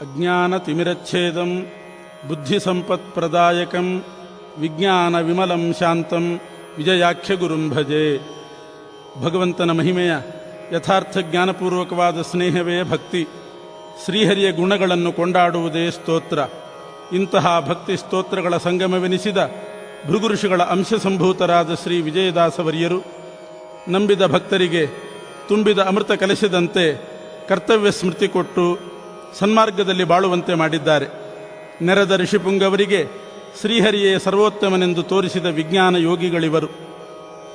ಅಜ್ಞಾನತಿಮಿರಚ್ಛೇದಂ, ಬುದ್ಧಿಸಂಪತ್ಪ್ರದಾಯಕಂ ವಿಜ್ಞಾನ ವಿಮಲಂ ಶಾಂತಂ ವಿಜಯಾಖ್ಯ ಗುರುಂ ಭಜೆ. ಭಗವಂತನ ಮಹಿಮೆಯ ಯಥಾರ್ಥ ಜ್ಞಾನಪೂರ್ವಕವಾದ ಸ್ನೇಹವೇ ಭಕ್ತಿ. ಶ್ರೀಹರಿಯ ಗುಣಗಳನ್ನು ಕೊಂಡಾಡುವುದೇ ಸ್ತೋತ್ರ. ಇಂತಹ ಭಕ್ತಿ ಸ್ತೋತ್ರಗಳ ಸಂಗಮವೆನಿಸಿದ ಭೃಗುಋಷಿಗಳ ಅಂಶಸಂಭೂತರಾದ ಶ್ರೀ ವಿಜಯದಾಸವರಿಯರು, ನಂಬಿದ ಭಕ್ತರಿಗೆ ತುಂಬಿದ ಅಮೃತ ಕಲಿಸಿದಂತೆ ಕರ್ತವ್ಯ ಸ್ಮೃತಿ ಕೊಟ್ಟು ಸನ್ಮಾರ್ಗದಲ್ಲಿ ಬಾಳುವಂತೆ ಮಾಡಿದ್ದಾರೆ. ನೆರೆದ ಋಷಿಪುಂಗವರಿಗೆ ಶ್ರೀಹರಿಯೇ ಸರ್ವೋತ್ತಮನೆಂದು ತೋರಿಸಿದ ವಿಜ್ಞಾನ ಯೋಗಿಗಳಿವರು.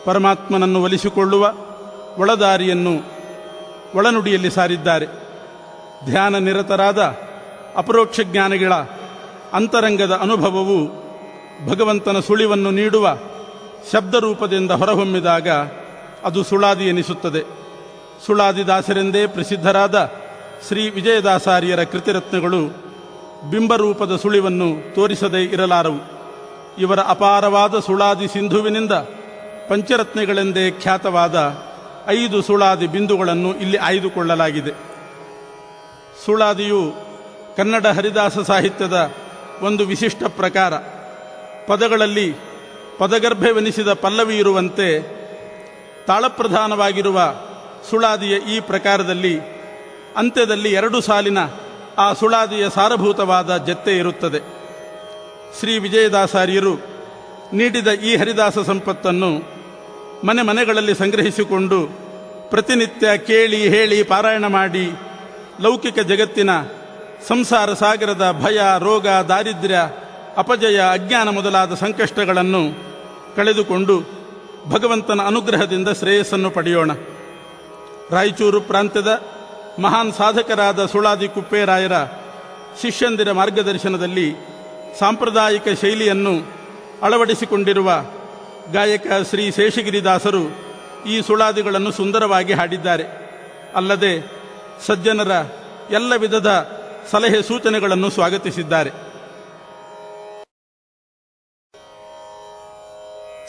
ಪರಮಾತ್ಮನನ್ನು ಒಲಿಸಿಕೊಳ್ಳುವ ಒಳದಾರಿಯನ್ನು ಒಳನುಡಿಯಲ್ಲಿ ಸಾರಿದ್ದಾರೆ. ಧ್ಯಾನ ನಿರತರಾದ ಅಪರೋಕ್ಷ ಜ್ಞಾನಿಗಳ ಅಂತರಂಗದ ಅನುಭವವು ಭಗವಂತನ ಸುಳಿವನ್ನು ನೀಡುವ ಶಬ್ದರೂಪದಿಂದ ಹೊರಹೊಮ್ಮಿದಾಗ ಅದು ಸುಳಾದಿ ಎನಿಸುತ್ತದೆ. ಸುಳಾದಿದಾಸರೆಂದೇ ಪ್ರಸಿದ್ಧರಾದ ಶ್ರೀ ವಿಜಯದಾಸಾರ್ಯರ ಕೃತಿರತ್ನಗಳು ಬಿಂಬರೂಪದ ಸುಳಿವನ್ನು ತೋರಿಸದೇ ಇರಲಾರವು. ಇವರ ಅಪಾರವಾದ ಸುಳಾದಿ ಸಿಂಧುವಿನಿಂದ ಪಂಚರತ್ನಗಳೆಂದೇ ಖ್ಯಾತವಾದ ಐದು ಸುಳಾದಿ ಬಿಂದುಗಳನ್ನು ಇಲ್ಲಿ ಆಯ್ದುಕೊಳ್ಳಲಾಗಿದೆ. ಸುಳಾದಿಯು ಕನ್ನಡ ಹರಿದಾಸ ಸಾಹಿತ್ಯದ ಒಂದು ವಿಶಿಷ್ಟ ಪ್ರಕಾರ ಪದಗಳಲ್ಲಿ ಪದಗರ್ಭವೆನಿಸಿದ ಪಲ್ಲವಿ ಇರುವಂತೆ ತಾಳಪ್ರಧಾನವಾಗಿರುವ ಸುಳಾದಿಯ ಈ ಪ್ರಕಾರದಲ್ಲಿ ಅಂತ್ಯದಲ್ಲಿ ಎರಡು ಸಾಲಿನ ಆ ಸುಳಾದಿಯ ಸಾರಭೂತವಾದ ಜತ್ತೆ ಇರುತ್ತದೆ. ಶ್ರೀ ವಿಜಯದಾಸಾರ್ಯರು ನೀಡಿದ ಈ ಹರಿದಾಸ ಸಂಪತ್ತನ್ನು ಮನೆ ಮನೆಗಳಲ್ಲಿ ಸಂಗ್ರಹಿಸಿಕೊಂಡು ಪ್ರತಿನಿತ್ಯ ಕೇಳಿ, ಹೇಳಿ, ಪಾರಾಯಣ ಮಾಡಿ ಲೌಕಿಕ ಜಗತ್ತಿನ ಸಂಸಾರ ಸಾಗರದ ಭಯ, ರೋಗ, ದಾರಿದ್ರ್ಯ, ಅಪಜಯ, ಅಜ್ಞಾನ ಮೊದಲಾದ ಸಂಕಷ್ಟಗಳನ್ನು ಕಳೆದುಕೊಂಡು ಭಗವಂತನ ಅನುಗ್ರಹದಿಂದ ಶ್ರೇಯಸ್ಸನ್ನು ಪಡೆಯೋಣ. ರಾಯಚೂರು ಪ್ರಾಂತ್ಯದ ಮಹಾನ್ ಸಾಧಕರಾದ ಸುಳಾದಿ ಕುಪ್ಪೇರಾಯರ ಶಿಷ್ಯಂದಿರ ಮಾರ್ಗದರ್ಶನದಲ್ಲಿ ಸಾಂಪ್ರದಾಯಿಕ ಶೈಲಿಯನ್ನು ಅಳವಡಿಸಿಕೊಂಡಿರುವ ಗಾಯಕ ಶ್ರೀ ಶೇಷಗಿರಿದಾಸರು ಈ ಸುಳಾದಿಗಳನ್ನು ಸುಂದರವಾಗಿ ಹಾಡಿದ್ದಾರೆ. ಅಲ್ಲದೆ ಸಜ್ಜನರ ಎಲ್ಲ ವಿಧದ ಸಲಹೆ ಸೂಚನೆಗಳನ್ನು ಸ್ವಾಗತಿಸಿದ್ದಾರೆ.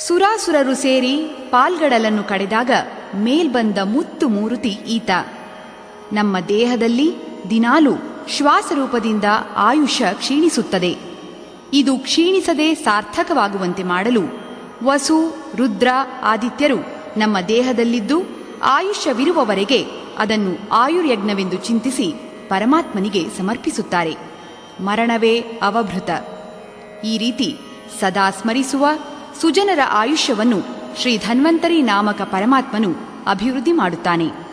ಸುರಾಸುರರು ಸೇರಿ ಪಾಲ್ಗಡಲನ್ನು ಕಡೆದಾಗ ಮೇಲ್ಬಂದ ಮುತ್ತು ಮೂರುತಿ ಈತ. ನಮ್ಮ ದೇಹದಲ್ಲಿ ದಿನಾಲೂ ಶ್ವಾಸರೂಪದಿಂದ ಆಯುಷ್ಯ ಕ್ಷೀಣಿಸುತ್ತದೆ. ಇದು ಕ್ಷೀಣಿಸದೆ ಸಾರ್ಥಕವಾಗುವಂತೆ ಮಾಡಲು ವಸು, ರುದ್ರ, ಆದಿತ್ಯರು ನಮ್ಮ ದೇಹದಲ್ಲಿದ್ದು ಆಯುಷ್ಯವಿರುವವರೆಗೆ ಅದನ್ನು ಆಯುರ್ಯಜ್ಞವೆಂದು ಚಿಂತಿಸಿ ಪರಮಾತ್ಮನಿಗೆ ಸಮರ್ಪಿಸುತ್ತಾರೆ. ಮರಣವೇ ಅವಭೃತ. ಈ ರೀತಿ ಸದಾ ಸ್ಮರಿಸುವ ಸುಜನರ ಆಯುಷ್ಯವನ್ನು ಶ್ರೀ ಧನ್ವಂತರಿ ನಾಮಕ ಪರಮಾತ್ಮನು ಅಭಿವೃದ್ಧಿ ಮಾಡುತ್ತಾನೆ.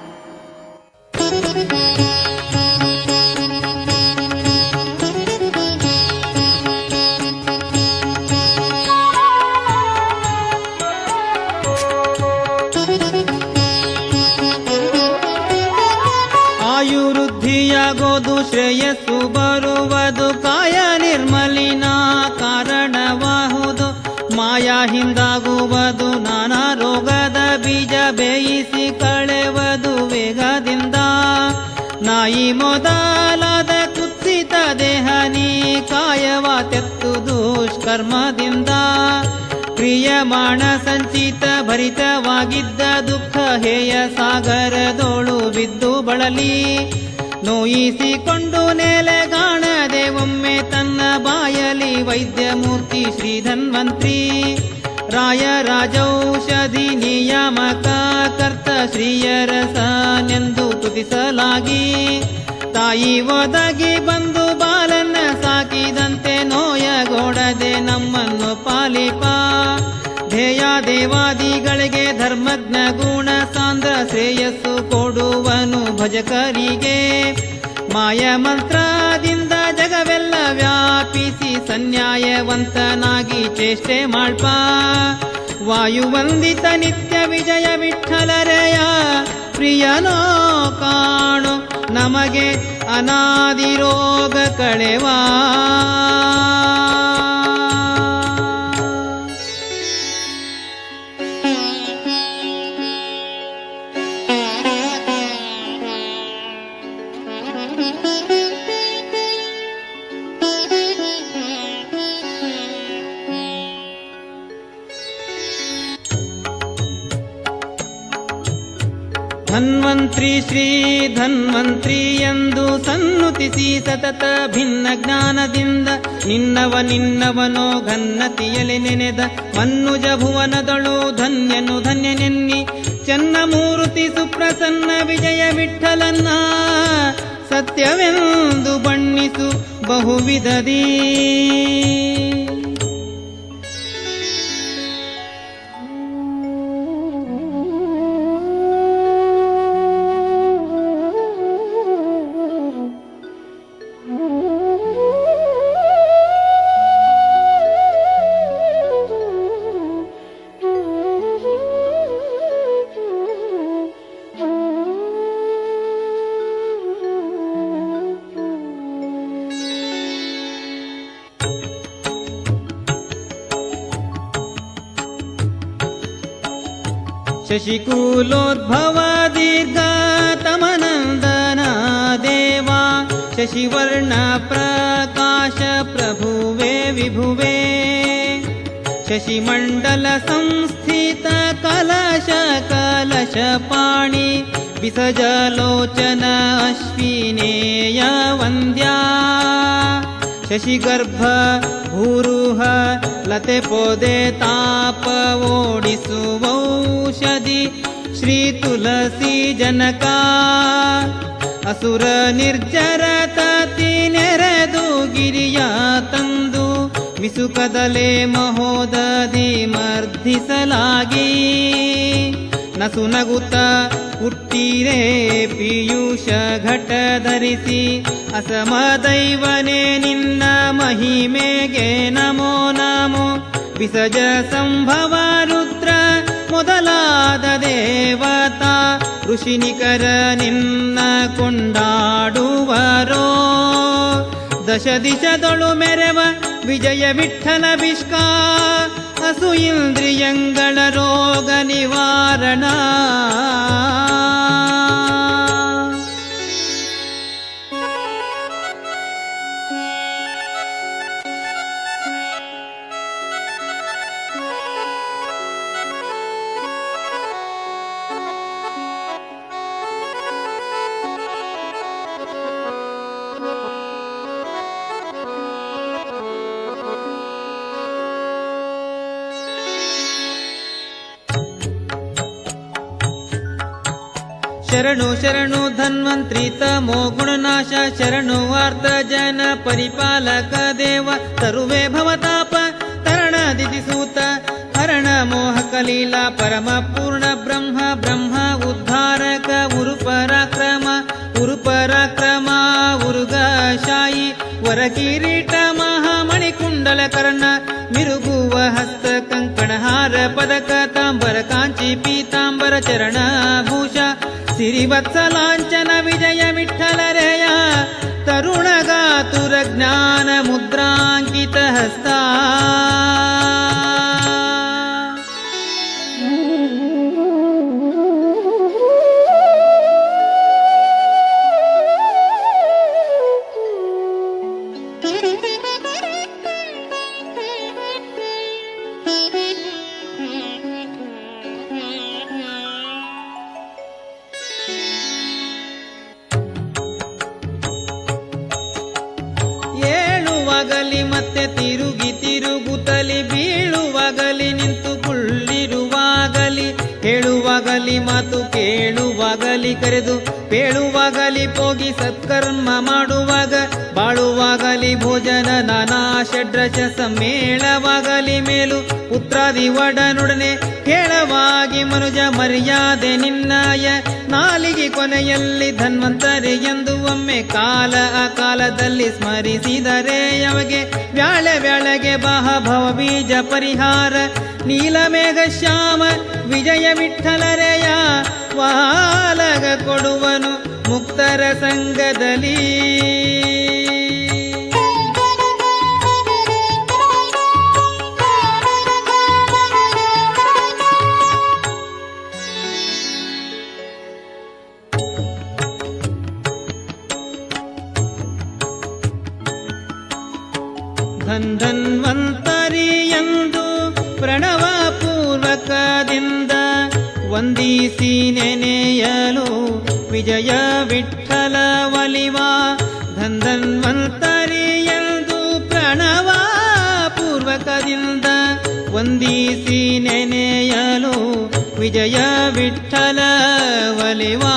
ನಿರ್ಮಲಿನ ಕಾರಣವಾಹುದು ಮಾಯಾ ಹಿಂದಾಗುವುದು ನಾನಾ ರೋಗದ ಬೀಜ ಬೇಯಿಸಿ ಕಳೆವದು ವೇಗದಿಂದ. ನಾಯಿ ಮೊದಲಾದ ಕುತ್ಸಿತ ದೇಹನಿ ಕಾಯವ ತೆತ್ತು ದುಷ್ಕರ್ಮದಿಂದ. ಪ್ರಿಯಮಾಣ ಸಂಚಿತ ಭರಿತವಾಗಿದ್ದ ದುಃಖ ಹೇಯ ಸಾಗರದೋಳು ಬಿದ್ದು ಬಳಲಿ. ನೋಯಿಸಿಕೊಂಡು ನೆಲೆಗಾಣದೆ ಒಮ್ಮೆ ತನ್ನ ಬಾಯಲಿ ವೈದ್ಯ ಮೂರ್ತಿ ಶ್ರೀ ಧನ್ವಂತ್ರಿ ರಾಯ ರಾಜೌಷಧಿ ನಿಯಾಮಕ ಕರ್ತ ಶ್ರೀಯರಸನೆಂದು ತುತಿಸಲಾಗಿ ತಾಯಿ ಒದಗಿ ಬಂದು ಬಾಲನ್ನ ಸಾಕಿದಂತೆ ನೋಯಗೋಡದೆ ನಮ್ಮನ್ನು ಪಾಲಿಪ. ಧ್ಯೇಯ ದೇವಾದಿಗಳಿಗೆ ಧರ್ಮಜ್ಞ ಗುಣ ಸಾಂದ್ರ ಶ್ರೇಯಸ್ಸು ಕೊಡುವನು ಭಜಕರಿಗೆ. ಮಾಯ ಮಂತ್ರದಿಂದ ಜಗವೆಲ್ಲ ವ್ಯಾಪಿಸಿ ಸನ್ಯಾಯವಂತನಾಗಿ ಚೇಷ್ಟೆ ಮಾಡ್ಪ. ವಾಯುವಂದಿತ ನಿತ್ಯ ವಿಜಯ ವಿಠಲರೆಯ, ಪ್ರಿಯನೋ ಕಾಣು ನಮಗೆ ಅನಾದಿರೋಗ ಕಳೆವಾ. ಧನ್ವಂತ್ರಿ ಶ್ರೀ ಧನ್ವಂತ್ರಿ ಎಂದು ಸನ್ನುತಿಸಿ ಸತತ ಭಿನ್ನ ಜ್ಞಾನದಿಂದ ನಿನ್ನವ ನಿನ್ನವನೋ ಘನ್ನತಿಯಲಿ ನೆನೆದ ಮನ್ನುಜ ಭುವನದಳು ಧನ್ಯನು ಧನ್ಯನೆನ್ನಿ ಚನ್ನಮೂರ್ತಿ ಸುಪ್ರಸನ್ನ ವಿಜಯ ವಿಠಲನ್ನ ಸತ್ಯವೆಂದು ಬಣ್ಣಿಸು ಬಹುವಿಧದೀ. शशिकुलोद्भवादिर्गतमनन्दनादेवा शशिवर्ण प्रकाश प्रभुवे विभुवे। शशिमण्डल संस्थितकलश कलशपाणि पिसजलोचनाश्विनेय वन्द्या। शशिगर्भ ಭೂರುಹ ಲತೆ ಪೊದೆ ತಾಪ ಓಡಿಸುವೌಷಧಿ ಶ್ರೀ ತುಳಸಿ ಜನಕ. ಅಸುರ ನಿರ್ಜರ ತತಿ ನೆರೆದು ಗಿರಿಯ ತಂದು ವಿಸುಕದಲೆ ಮಹೋದಧಿ ಮರ್ಧಿಸಲಾಗಿ. ನಸು ನಗುತ್ತ ಹುಟ್ಟಿರೇ ಪಿಯೂಷ ಘಟ ಧರಿಸಿ ಅಸಮದೈವನೇ ನಿನ್ನ ಮಹಿಮೆಗೆ ನಮೋ ನಮೋ. ವಿಸಜ ಸಂಭವ ರುದ್ರ, ಮೊದಲಾದ ದೇವತಾ, ಋಷಿನಿಕರ ನಿನ್ನ ಕೊಂಡಾಡುವರೋ. ದಶ ದಿಶದೊಳು ಮೆರವ, ವಿಜಯ ವಿಠಲ ವಿಷ್ಕಾ. ಹಸು ಇಂದ್ರಿಯಂಗಳ ರೋಗ ನಿವಾರಣ. ಶರಣು ಶರಣು ಧನ್ವಂತ್ರಿ ತಮೋ ಗುಣನಾಶ ಶರಣು ವಾರ್ತ ಜನ ಪರಿಪಾಲಕ ದೇವ ತರುವೆ ಭವತಾಪ ತರಣ ದಿದಿಸೂತ ಹರಣ ಮೋಹಕ ಲೀಲಾ ಪರಮ ಪೂರ್ಣ ಬ್ರಹ್ಮ ಬ್ರಹ್ಮ ಉದ್ಧಾರಕ ಉರು ಪರಾಕ್ರಮ ಉರು ಪರಾಕ್ರಮ ಉರುಗಶಾಯಿ ವರ ಕಿರೀಟ ಮಹಾಮಣಿಕುಂಡಲ ಕರ್ಣ ಮಿರುಗುವ ಹಸ್ತ ಕಂಕಣಹಾರ ಪದಕ ತಾಂಬರ ಕಾಂಚಿ ಪೀತಾಂಬರ ಚರಣ श्रीवत्सलाञ्चन श्रिरिवत्सलाञ्चनविजयविठलरया तरुणगातुरज्ञानमुद्राङ्कितहस्ता ಮತ್ತೆ ತಿರುಗಿ ತಿರುಗುತ್ತಲಿ ಬೀಳುವಾಗಲಿ ನಿಂತು ಕುಳ್ಳಿರುವಾಗಲಿ ಹೇಳುವಾಗಲಿ, ಮಾತು ಕೇಳುವಾಗಲಿ, ಕರೆದು ಹೇಳುವಾಗಲಿ ಪೋಗಿ ಸತ್ಕರ್ಮ ಮಾಡುವಾಗ, ಬಾಳುವಾಗಲಿ, ಭೋಜನ ನಾನಾ ಷಡ್ರಶ ಸಮ್ಮೇಳವಾಗಲಿ, ಮೇಲು ಪುತ್ರಾದಿ ಒಡನೊಡನೆ ಕೇಳವಾಗಿ ಮನುಜ ಮರ್ಯಾದೆ ನಿನ್ನಾಯ, ನಾಲಿಗೆ ಕೊನೆಯಲ್ಲಿ ಧನ್ವಂತರೆ ಎಂದು ಒಮ್ಮೆ ಕಾಲ ಆ ಕಾಲದಲ್ಲಿ ಸ್ಮರಿಸಿದರೆ ಅಮಗೆ ವ್ಯಾಳೆ ವ್ಯಾಳೆಗೆ ಬಾಹ ಭವ ಬೀಜ ಪರಿಹಾರ ನೀಲಮೇಘ ಶ್ಯಾಮ ವಿಜಯ ವಿಠಲರೆಯ ವಾಲಗ ಕೊಡುವನು ಮುಕ್ತರ ಸಂಘದಲ್ಲಿ. ಧನ್ವಂತರಿ ಎಂದು ಪ್ರಣವ ಪೂರ್ವಕದಿಂದ ವಂದಿಸಿ ನೆನೆಯಲು ವಿಜಯ ವಿಠಲ ಒಲಿವಾ ಧನ್ವಂತರಿ ಎಂದು ಪ್ರಣವ ಪೂರ್ವಕದಿಂದ ವಂದಿಸಿ ನೆನೆಯಲು ವಿಜಯ ವಿಠಲ ಒಲಿವಾ